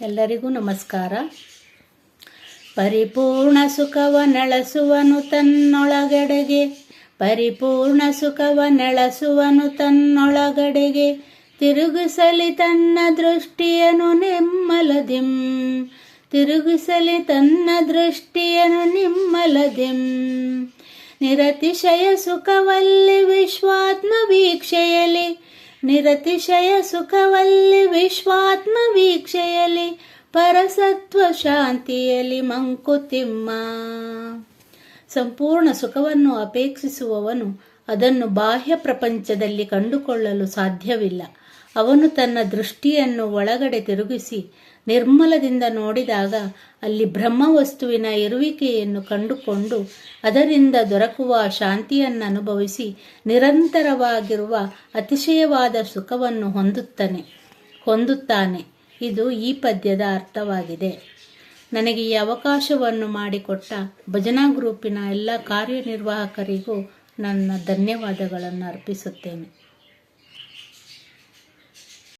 ಎಲ್ಲರಿಗೂ ನಮಸ್ಕಾರ. ಪರಿಪೂರ್ಣ ಸುಖವ ನೆಳಸುವನು ತನ್ನೊಳಗಡೆಗೆ. ಪರಿಪೂರ್ಣ ಸುಖವ ನೆಳಸುವನು ತನ್ನೊಳಗಡೆಗೆ. ತಿರುಗಿಸಲಿ ತನ್ನ ದೃಷ್ಟಿಯನು ನಿಮ್ಮಲದಿಂ. ತಿರುಗಿಸಲಿ ತನ್ನ ದೃಷ್ಟಿಯನು ನಿಮ್ಮಲದಿಂ. ನಿರತಿಶಯ ಸುಖವಲ್ಲಿ ವಿಶ್ವಾತ್ಮ ವೀಕ್ಷೆಯಲಿ ನಿರತಿಶಯ ಸುಖವಲ್ಲಿ, ವಿಶ್ವಾತ್ಮ ವೀಕ್ಷೆಯಲಿ ಪರಸತ್ವ ಶಾಂತಿಯಲಿ ಮಂಕುತಿಮ್ಮ. ಸಂಪೂರ್ಣ ಸುಖವನ್ನು ಅಪೇಕ್ಷಿಸುವವನು ಅದನ್ನು ಬಾಹ್ಯ ಪ್ರಪಂಚದಲ್ಲಿ ಕಂಡುಕೊಳ್ಳಲು ಸಾಧ್ಯವಿಲ್ಲ. ಅವನು ತನ್ನ ದೃಷ್ಟಿಯನ್ನು ಒಳಗಡೆ ತಿರುಗಿಸಿ ನಿರ್ಮಲದಿಂದ ನೋಡಿದಾಗ ಅಲ್ಲಿ ಬ್ರಹ್ಮವಸ್ತುವಿನ ಇರುವಿಕೆಯನ್ನು ಕಂಡುಕೊಂಡು ಅದರಿಂದ ದೊರಕುವ ಶಾಂತಿಯನ್ನು ಅನುಭವಿಸಿ ನಿರಂತರವಾಗಿರುವ ಅತಿಶಯವಾದ ಸುಖವನ್ನು ಹೊಂದುತ್ತಾನೆ ಹೊಂದುತ್ತಾನೆ. ಇದು ಈ ಪದ್ಯದ ಅರ್ಥವಾಗಿದೆ. ನನಗೆ ಈ ಅವಕಾಶವನ್ನು ಮಾಡಿಕೊಟ್ಟ ಭಜನಾ ಗ್ರೂಪಿನ ಎಲ್ಲ ಕಾರ್ಯನಿರ್ವಾಹಕರಿಗೂ ನನ್ನ ಧನ್ಯವಾದಗಳನ್ನು ಅರ್ಪಿಸುತ್ತೇನೆ.